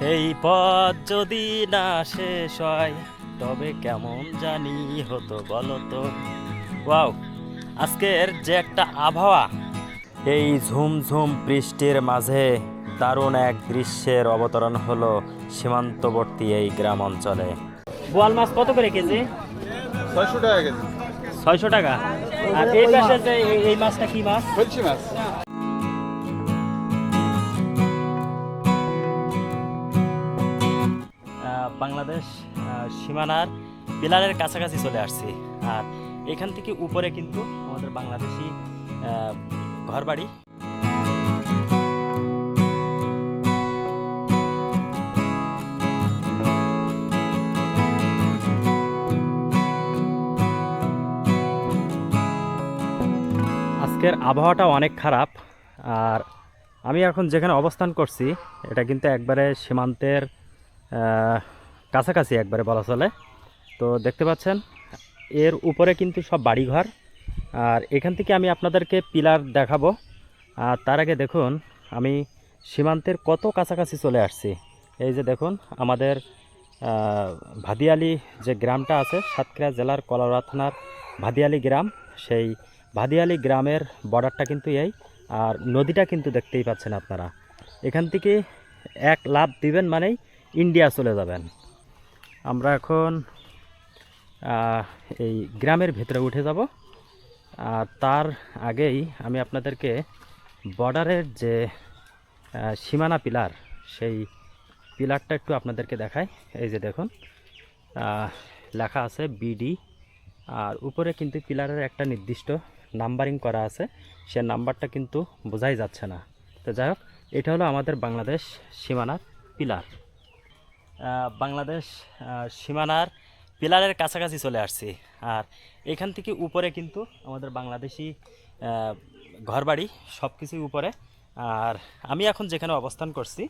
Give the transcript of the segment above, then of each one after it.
এই পথ যদি না শেষ হয় তবে কেমন জানি হতো বলো তো? ওয়াও আজকের যে একটা আবহাওয়া। এই ঝুমঝুম বৃষ্টির মাঝে দারুণ এক দৃশ্যের অবতরণ হলো সীমান্তবর্তী এই গ্রাম অঞ্চলে। বোয়াল মাছ কত করে কেজি? ছয়শো টাকা কেজি। ছয়শো টাকা। আর এই পাশে যে এই- মাছটা কি মাছ? মাছ। বাংলাদেশ সীমানার পিলারের কাছাকাছি চলে আসছি। আর এখান থেকে উপরে কিন্তু আমাদের বাংলাদেশি ঘরবাড়ি। আজকের আবহাওয়াটা অনেক খারাপ, আর আমি এখন যেখানে অবস্থান করছি, এটা কিন্তু একবারে সীমান্তের কাছাকাছি একবারে বলা চলে। তো দেখতে পাচ্ছেন, এর উপরে কিন্তু সব বাড়িঘর। আর এখান থেকে আমি আপনাদেরকে পিলার দেখাবো। আর তার আগে দেখুন, আমি সীমান্তের কত কাছাকাছি চলে আসছি। এই যে দেখুন, আমাদের ভাদিয়ালি যে গ্রামটা আছে, সাতক্ষীরা জেলার কলারা থানার ভাদিয়ালি গ্রাম। সেই ভাদিয়ালি গ্রামের বর্ডারটা কিন্তু এই, আর নদীটা কিন্তু দেখতেই পাচ্ছেন আপনারা। এখান থেকে এক লাভ দিবেন মানেই ইন্ডিয়া চলে যাবেন। আমরা এখন এই গ্রামের ভেতরে উঠে যাব। আর তার আগেই আমি আপনাদেরকে বর্ডারের যে সীমানা পিলার, সেই পিলারটা একটু আপনাদেরকে দেখাই। এই যে দেখুন লেখা আছে বিডি আর উপরে কিন্তু পিলারের একটা নির্দিষ্ট নাম্বারিং করা আছে। সে নাম্বারটা কিন্তু বোঝাই যাচ্ছে না। তো যাই হোক, এটা হলো আমাদের বাংলাদেশ সীমানার পিলার। বাংলাদেশ সীমানার পিলারের কাছাকাছি চলে আসছি। আর এখান থেকে উপরে কিন্তু আমাদের বাংলাদেশি ঘরবাড়ি সব কিছুই উপরে। আর আমি এখন যেখানে অবস্থান করছি,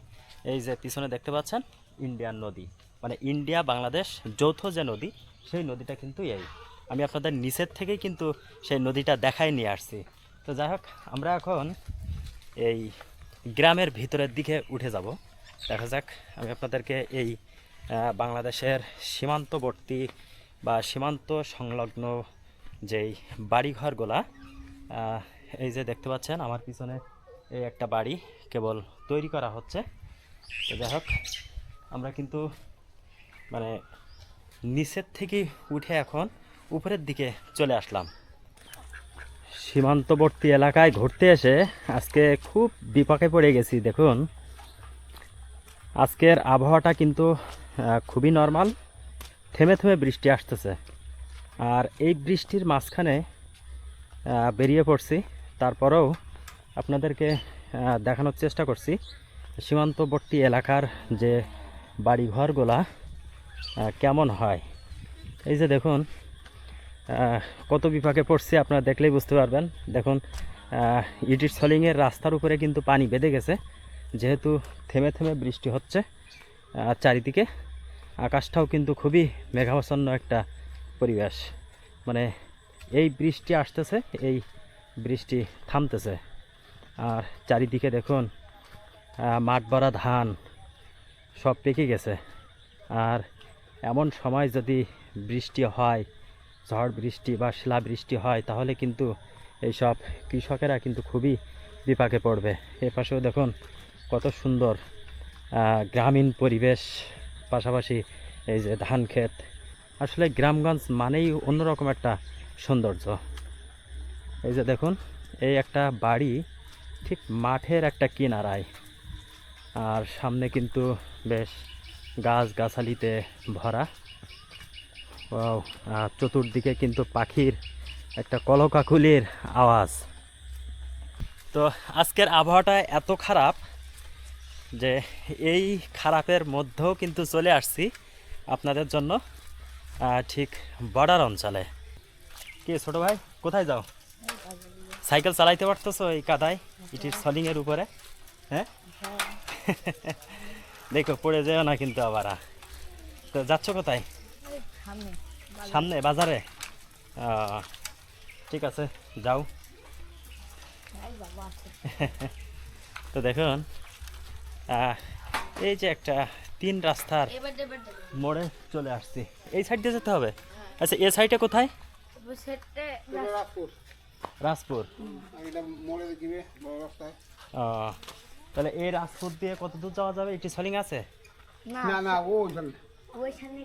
এই যে পিছনে দেখতে পাচ্ছেন, ইন্ডিয়ান নদী। মানে ইন্ডিয়া, বাংলাদেশ, যৌথ যে নদী, সেই নদীটা কিন্তু এই। আমি আপনাদের নিচের থেকেই কিন্তু সেই নদীটা দেখাই নিয়ে আসছি। তো যাই হোক, আমরা এখন এই গ্রামের ভিতরের দিকে উঠে যাব। দেখা যাক, আমি আপনাদেরকে এই বাংলাদেশের সীমান্তবর্তী বা সীমান্ত সংলগ্ন যেই বাড়িঘরগুলা এই যে দেখতে পাচ্ছেন, আমার পিছনে এই একটা বাড়ি কেবল তৈরি করা হচ্ছে। তো যাই হোক, আমরা কিন্তু মানে নিচের থেকে উঠে এখন উপরের দিকে চলে আসলাম। সীমান্তবর্তী এলাকায় ঘুরতে এসে আজকে খুব বিপাকে পড়ে গেছি, দেখুন। আজকের আবহাওয়াটা কিন্তু খুবই নর্মাল থেমে থেমে বৃষ্টি আসতেছে। আর এই বৃষ্টির মাঝখানে বেরিয়ে পড়ছি। তারপরেও আপনাদেরকে দেখানোর চেষ্টা করছি। সীমান্তবর্তী এলাকার যে বাড়িঘরগুলা কেমন হয়? এই যে দেখুন কত বিপাকে পড়ছে, আপনারা দেখলেই বুঝতে পারবেন। দেখুন ইটির সলিংয়ের রাস্তার উপরে কিন্তু পানি বেঁধে গেছে। যেহেতু থেমে থেমে বৃষ্টি হচ্ছে আহ, চারিদিকে আকাশটাও কিন্তু খুবই মেঘাচ্ছন্ন একটা পরিবেশ। মানে এই বৃষ্টি আসতেছে এই বৃষ্টি থামতেছে। আর চারিদিকে দেখুন মাঠ ভরা ধান সব পেকে গেছে। আর এমন সময় যদি বৃষ্টি হয় ঝড় বৃষ্টি বা শিলা বৃষ্টি হয় তাহলে কিন্তু এইসব কৃষকেরা কিন্তু খুবই বিপাকে পড়বে। এ পাশেও দেখুন কত সুন্দর গ্রামীণ পরিবেশ, পাশাপাশি এই যে ধান ক্ষেত। আসলে গ্রামগঞ্জ মানেই অন্যরকম একটা সৌন্দর্য। এই যে দেখুন, এই একটা বাড়ি ঠিক মাঠের একটা কিনারায়। আর সামনে কিন্তু বেশ গাছ গাছালিতে ভরা আর চতুর্দিকে কিন্তু পাখির একটা কলকাকুলির আওয়াজ। তো আজকের আবহাওয়াটা এত খারাপ যে এই খারাপের মধ্যেও কিন্তু চলে আসছি আপনাদের জন্য ঠিক বর্ডার অঞ্চলে। কে ছোট ভাই? কোথায় যাও? সাইকেল চালাইতে পারতেছো এই কাদায়? ইটির সলিংয়ের উপরে? হ্যাঁ? দেখো পড়ে যেও না কিন্তু আবার। তো যাচ্ছ কোথায়? সামনে বাজারে। ঠিক আছে যাও। তো দেখুন এই যে একটা তিন রাস্তার মোড়ে চলে আসছি। এই সাইড দিয়ে যেতে হবে? আচ্ছা এ সাইডে কোথায় রাজপুর। তাহলে এই রাজপুর দিয়ে কত দূর যাওয়া যাবে? একটি সলিং আছে? না। না না ও ওইখানে। ওইখানে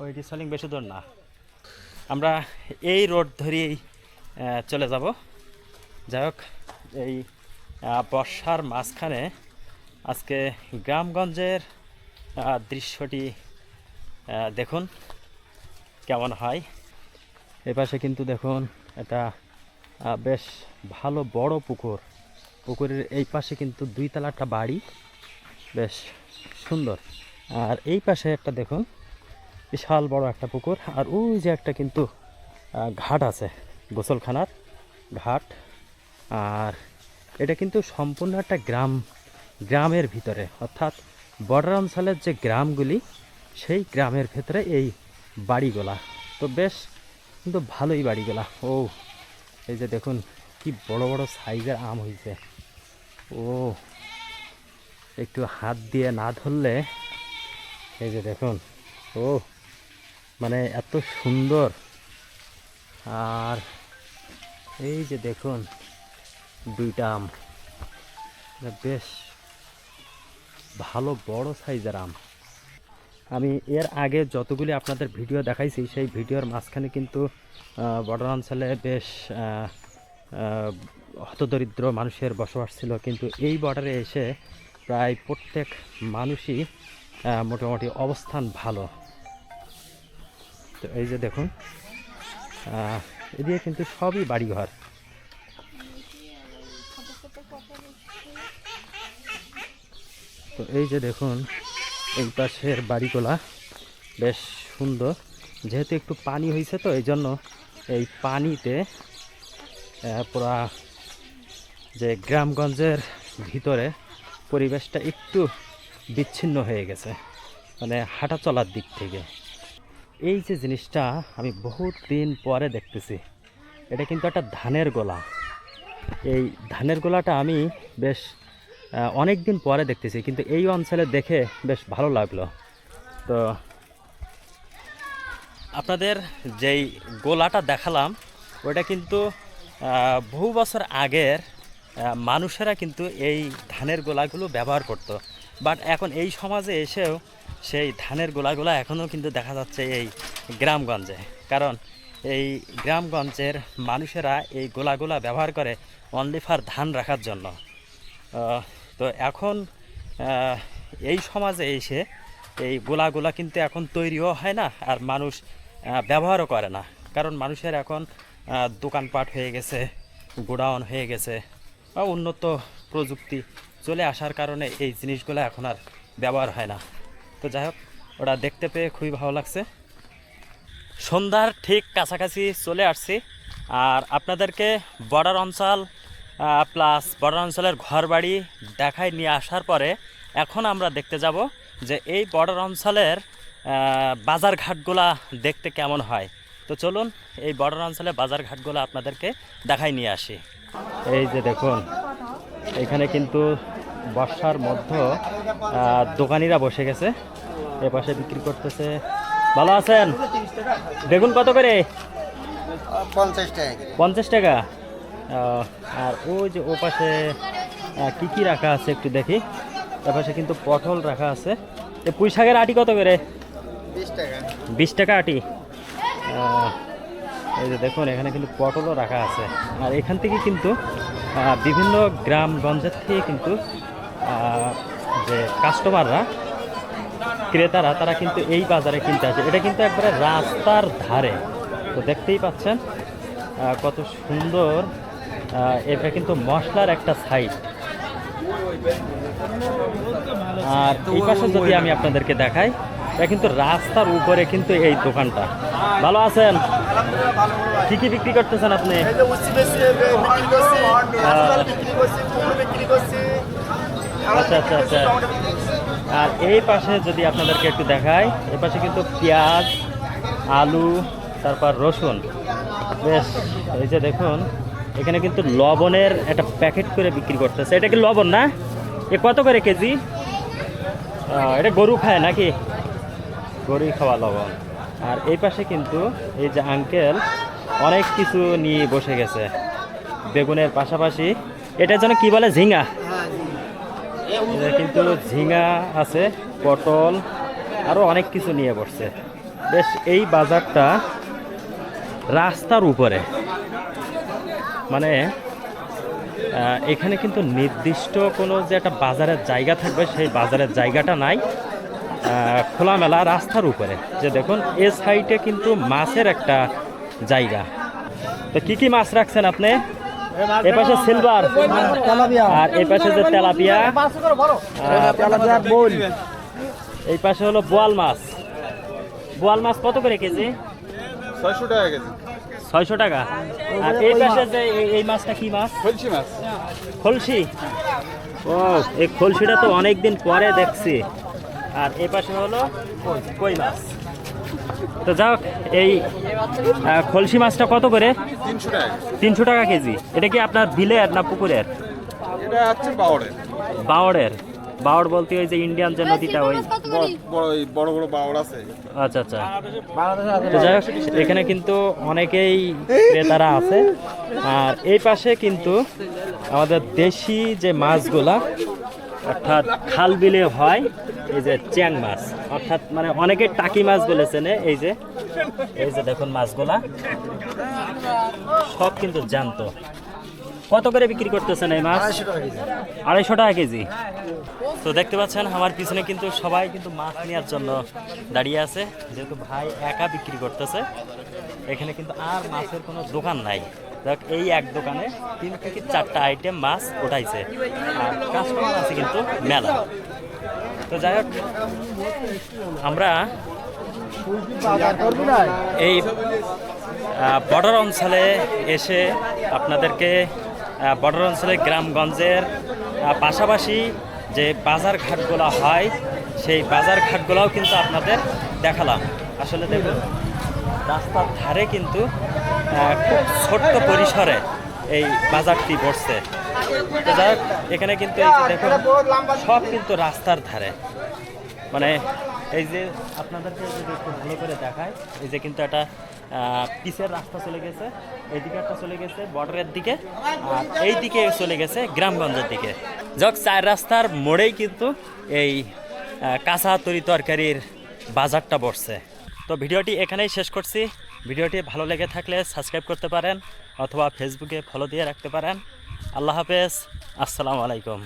ওইটি সলিং বেশি দূর না। আমরা এই রোড ধরেই চলে যাব। যাই হোক এই বর্ষার মাঝখানে আজকে গ্রামগঞ্জের দৃশ্যটি দেখুন কেমন হয়। এ পাশে কিন্তু দেখুন এটা বেশ ভালো বড় পুকুর। পুকুরের এই পাশে কিন্তু দুইতলা একটা বাড়ি, বেশ সুন্দর। আর এই পাশে একটা দেখুন বিশাল বড় একটা পুকুর, আর ওই যে একটা কিন্তু ঘাট আছে, গোসলখানার ঘাট। আর এটা কিন্তু সম্পূর্ণ একটা গ্রাম গ্রামের ভিতরে। অর্থাৎ বর্ডার অঞ্চলের যে গ্রামগুলি, সেই গ্রামের ভেতরে এই বাড়িগুলা। তো বেশ কিন্তু ভালোই বাড়িগুলা। ও এই যে দেখুন কি বড় বড় সাইজের আম হয়েছে ও একটু হাত দিয়ে না ধরলে, এই যে দেখুন ও মানে এত সুন্দর। আর এই যে দেখুন, দুইটা আম। বেশ ভালো বড় সাইজের আম। আমি এর আগে যতগুলি আপনাদের ভিডিও দেখাইছি, সেই ভিডিওর মাঝখানে কিন্তু বর্ডার অঞ্চলে বেশ হতদরিদ্র মানুষের বসবাস ছিল। কিন্তু এই বর্ডারে এসে প্রায় প্রত্যেক মানুষই মোটামুটি অবস্থান ভালো। তো এই যে দেখুন এদিকে কিন্তু সবই বাড়িঘর। তো এই যে দেখুন, এই পাশের বাড়িগুলা বেশ সুন্দর। যেহেতু একটু পানি হয়েছে তো, এই জন্য এই পানিতে পুরা যে গ্রামগঞ্জের ভিতরে পরিবেশটা একটু বিচ্ছিন্ন হয়ে গেছে মানে হাঁটা চলার দিক থেকে। এই যে জিনিসটা আমি বহুত দিন পরে দেখতেছি, এটা কিন্তু একটা ধানের গোলা। এই ধানের গোলাটা আমি বেশ অনেক দিন পরে দেখতেছি, কিন্তু এই অঞ্চলে দেখে বেশ ভালো লাগল। তো আপনাদের যেই গোলাটা দেখালাম, ওটা কিন্তু বহু বছর আগের মানুষেরা কিন্তু এই ধানের গোলাগুলো ব্যবহার করত। বাট এখন এই সমাজে এসেও সেই ধানের গোলাগুলো এখনও কিন্তু দেখা যাচ্ছে এই গ্রামগঞ্জে। কারণ এই গ্রামগঞ্জের মানুষেরা এই গোলাগুলা ব্যবহার করে অনলি ফর ধান রাখার জন্য। তো এখন এই সমাজে এসে এই গোলাগুলা কিন্তু এখন তৈরিও হয় না আর মানুষ ব্যবহারও করে না। কারণ মানুষের এখন দোকানপাট হয়ে গেছে, গোডাউন হয়ে গেছে বা উন্নত প্রযুক্তি চলে আসার কারণে এই জিনিসগুলো এখন আর ব্যবহার হয় না। তো যাই হোক, ওটা দেখতে পেয়ে খুবই ভালো লাগছে। সন্ধ্যার ঠিক কাছাকাছি চলে আসছি। আর আপনাদেরকে বর্ডার অঞ্চল প্লাস বর্ডার অঞ্চলের ঘরবাড়ি দেখায় নিয়ে আসার পরে এখন আমরা দেখতে যাব যে এই বর্ডার অঞ্চলের আহ, বাজার ঘাটগুলা দেখতে কেমন হয়। তো চলুন এই বর্ডার অঞ্চলের বাজার ঘাটগুলো আপনাদেরকে দেখাই নিয়ে আসি। এই যে দেখুন এখানে কিন্তু বর্ষার মধ্যে দোকানিরা বসে গেছে। এ পাশে বিক্রি করতেছে। ভালো আছেন? বেগুন কত করে? পঞ্চাশ টাকা। পঞ্চাশ টাকা? আর ওই যে ও পাশে কী কি রাখা আছে একটু দেখি। এ পাশে কিন্তু পটল রাখা আছে। পুঁই শাকের আটি কত করে? বিশ টাকা। বিশ টাকা আটি। এই যে দেখুন এখানে কিন্তু পটলও রাখা আছে। আর এখান থেকে কিন্তু বিভিন্ন গ্রামগঞ্জের থেকে কিন্তু যে কাস্টমাররা ক্রেতারা তারা কিন্তু এই বাজারে কিনতে আসে। এটা কিন্তু একবারে রাস্তার ধারে। তো দেখতেই পাচ্ছেন কত সুন্দর এটা কিন্তু মশলার একটা সাইড আর এই পাশে যদি আমি আপনাদেরকে দেখাই এটা কিন্তু রাস্তার উপরে কিন্তু এই দোকানটা। ভালো আছেন? কি কি বিক্রি করতেছেন আপনি? আচ্ছা আচ্ছা আচ্ছা। আর এই পাশে যদি আপনাদেরকে একটু দেখাই এই পাশে কিন্তু পেঁয়াজ আলু তারপর রসুন। বেশ এই যে দেখুন এখানে কিন্তু লবণের একটা প্যাকেট করে বিক্রি করতেছে। এটা কি লবণ না? এ কত করে কেজি? এটা গরু খায় নাকি? গরুই খাওয়া লবণ। আর এই পাশে কিন্তু এই যে আঙ্কেল অনেক কিছু নিয়ে বসে গেছে বেগুনের পাশাপাশি। এটার জন্য কি বলে? এটা কিন্তু ঝিঙ্গা আছে, পটল আরও অনেক কিছু নিয়ে বসছে। বেশ, এই বাজারটা রাস্তার উপরে। মানে আহ, এখানে কিন্তু নির্দিষ্ট কোনো যে একটা বাজারের জায়গা থাকবে সেই বাজারের জায়গাটা নাই। আহ, খোলামেলা রাস্তার উপরে। যে দেখুন এ সাইডে কিন্তু মাছের একটা জায়গা। তো কি কি মাছ রাখছেন আপনি? এ পাশে সিলভার। আর এই পাশে যে তেলাপিয়া। এই পাশে হলো বোয়াল মাছ। বোয়াল মাছ কত করে কেজি? ছয়শো টাকা কেজি। ছয়শো টাকা। আর এই পাশে যে এই- মাছটা কি মাছ? ফলছি মাছ। খলসি ও এই খলসিটা তো অনেক দিন পরে দেখছি। আর এই পাশে হলো কই মাছ? তো যাক এই খলসি মাছটা কত করে? তিনশো টাকা। তিনশো টাকা কেজি। এটা কি আপনার বিলের না পুকুরের? এটা হচ্ছে বাওড়ের। বাওড় বলতে ওই যে ইন্ডিয়ান যে নদীটা ওই বড়? বড় বাউর আছে। আচ্ছা আচ্ছা। তো যাই হোক এখানে কিন্তু অনেকেই ক্রেতারা আছে। আর এই পাশে কিন্তু আমাদের দেশি যে মাছগুলা অর্থাৎ খাল বিলে হয় এই যে চ্যাং মাছ। অর্থাৎ মানে অনেকে টাকি মাছ বলেছেন এই যে এই যে দেখুন মাছগুলা। সব কিন্তু জানতো। কত করে বিক্রি করতেছেন এই মাছ? আড়াইশো টাকা কেজি। তো দেখতে পাচ্ছেন আমার পিছনে কিন্তু সবাই কিন্তু মাছ নেওয়ার জন্য দাঁড়িয়ে আছে। যেহেতু ভাই একা বিক্রি করতেছে এখানে কিন্তু আর মাছের কোনো দোকান নাই। দেখ এই এক দোকানে তিন থেকে চারটা আইটেম মাছ উঠাইছে। আর কাস্টমার আছে কিন্তু মেলা। তো যাই হোক আমরা এই বর্ডার অঞ্চলে এসে আপনাদেরকে বর্ডার অঞ্চলে গ্রামগঞ্জের পাশাপাশি যে বাজার ঘাটগুলো হয়, সেই বাজার ঘাটগুলোও কিন্তু আপনাদের দেখালাম। আসলে দেখুন, রাস্তার ধারে কিন্তু খুব ছোট্ট পরিসরে এই বাজারটি যাই এখানে কিন্তু এই যে দেখুন, সব কিন্তু রাস্তার ধারে। মানে এই যে আপনাদেরকে যদি একটু ভালো করে দেখায় এই যে কিন্তু একটা পিচের রাস্তা চলে গেছে এইদিকে একটা চলে গেছে, বর্ডারের দিকে, আর এই দিকে চলে গেছে গ্রামগঞ্জের দিকে। যাক, চার রাস্তার মোড়েই কিন্তু এই কাঁচা তরি তরকারির বাজারটা বসছে। তো ভিডিওটি এখানেই শেষ করছি। ভিডিওটি ভালো লেগে থাকলে সাবস্ক্রাইব করতে পারেন, অথবা ফেসবুকে ফলো দিয়ে রাখতে পারেন। আল্লাহ হাফেজ, আসসালামু আলাইকুম।